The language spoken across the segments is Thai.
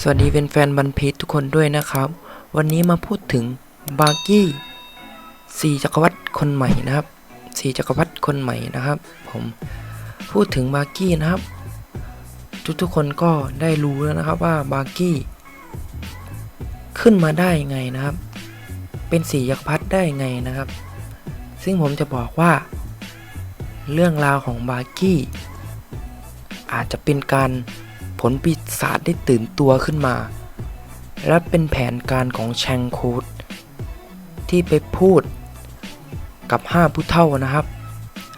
สวัสดีเป็นแฟนบันพีชทุกคนด้วยนะครับ วันนี้มาพูดถึงบาร์กี้สี่จักรวรรดิคนใหม่นะครับสี่จักรวรรดิคนใหม่นะครับ ผมพูดถึงบาร์กี้นะครับ ทุกๆคนก็ได้รู้แล้วนะครับว่าบาร์กี้ขึ้นมาได้ยังไงนะครับ เป็นสี่จักรพรรดิได้ยังไงนะครับ ซึ่งผมจะบอกว่า เรื่องราวของบาร์กี้อาจจะเป็นการ ผลปีศาจได้ตื่นตัวขึ้นมา และเป็นแผนการของแชงคูดที่ไปพูดกับห้าผู้เท่านะครับ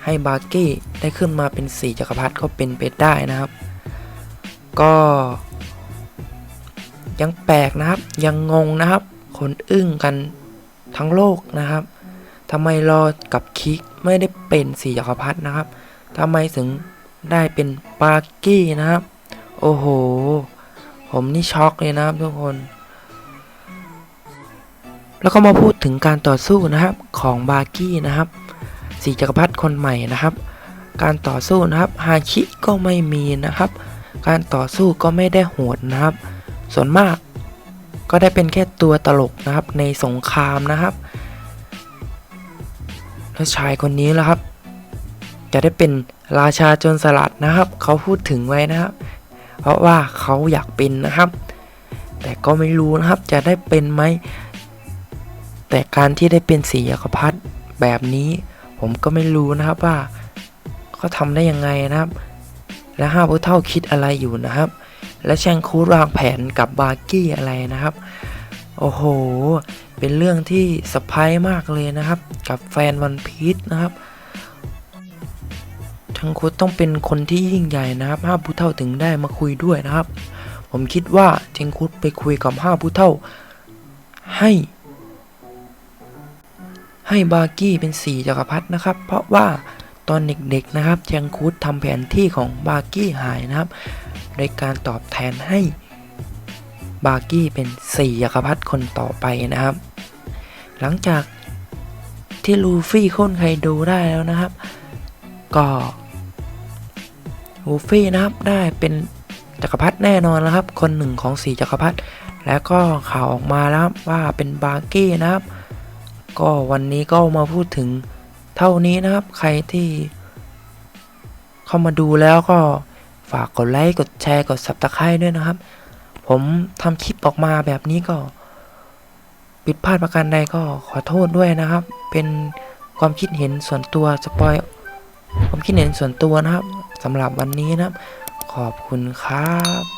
ให้บาร์กี้ได้ขึ้นมาเป็นสี่จักรพรรดิก็เป็นไปได้นะครับ ก็ยังแปลกนะครับยังงงนะครับ คนอึ้งกันทั้งโลกนะครับทำไมรอกับคิกไม่ได้เป็นสี่จักรพรรดินะครับทำไมถึงได้เป็นบาร์กี้นะครับ โอ้โห ผมนี่ช็อกเลยนะครับทุกคน แล้วก็มาพูดถึงการต่อสู้นะครับของบาร์กี้นะครับสีจักรพรรดิคนใหม่นะครับ การต่อสู้นะครับฮาคิก็ไม่มีนะครับ การต่อสู้ก็ไม่ได้โหดนะครับ ส่วนมากก็ได้เป็นแค่ตัวตลกนะครับในสงครามนะครับ แล้วชายคนนี้ละครับ จะได้เป็นราชาโจรสลัดนะครับ เขาพูดถึงไว้นะครับ เพราะว่าเขาอยากเป็นนะครับ แต่ก็ไม่รู้นะครับจะได้เป็นไหม แต่การที่ได้เป็นสีจักรพรรดิแบบนี้ผมก็ไม่รู้นะครับว่าเขาทำได้ยังไงนะครับ และห้าผู้เท่าคิดอะไรอยู่นะครับ และแชงคูดวางแผนกับบาร์กี้อะไรนะครับ โอ้โห เป็นเรื่องที่สะพายมากเลยนะครับ กับแฟนวันพีชนะครับ ทั้งคุดต้องเป็นคนที่ยิ่งใหญ่นะครับห้าผู้เท่าถึงได้มาคุยด้วยนะครับ ผมคิดว่าเทงคุดไปคุยกับห้าผู้เท่า ให้ ให้บาร์กี้เป็นสี่จักรพรรดินะครับ เพราะว่าตอนเด็กๆนะครับเทงคุดทำแผนที่ของบาร์กี้หายนะครับ โดยการตอบแทนให้บาร์กี้เป็นสี่จักรพรรดิคนต่อไปนะครับ หลังจากที่ลูฟี่ค่นไคโดได้แล้วนะครับ ก็ ลูฟี่นะครับได้เป็นจักรพรรดิแน่นอนแล้วครับ คนหนึ่งของสี่จักรพรรดิแล้วก็ข่าวออกมาแล้วว่าเป็นบาร์กี้นะครับ ก็วันนี้ก็มาพูดถึงเท่านี้นะครับ ใครที่เข้ามาดูแล้วก็ฝากกดไลค์กดแชร์กด subscribe ด้วยนะครับ ผมทำคลิปออกมาแบบนี้ก็ผิดพลาดประการใดก็ขอโทษด้วยนะครับ เป็นความคิดเห็นส่วนตัวสปอยความคิดเห็นส่วนตัวนะครับ สำหรับวันนี้นะขอบคุณครับ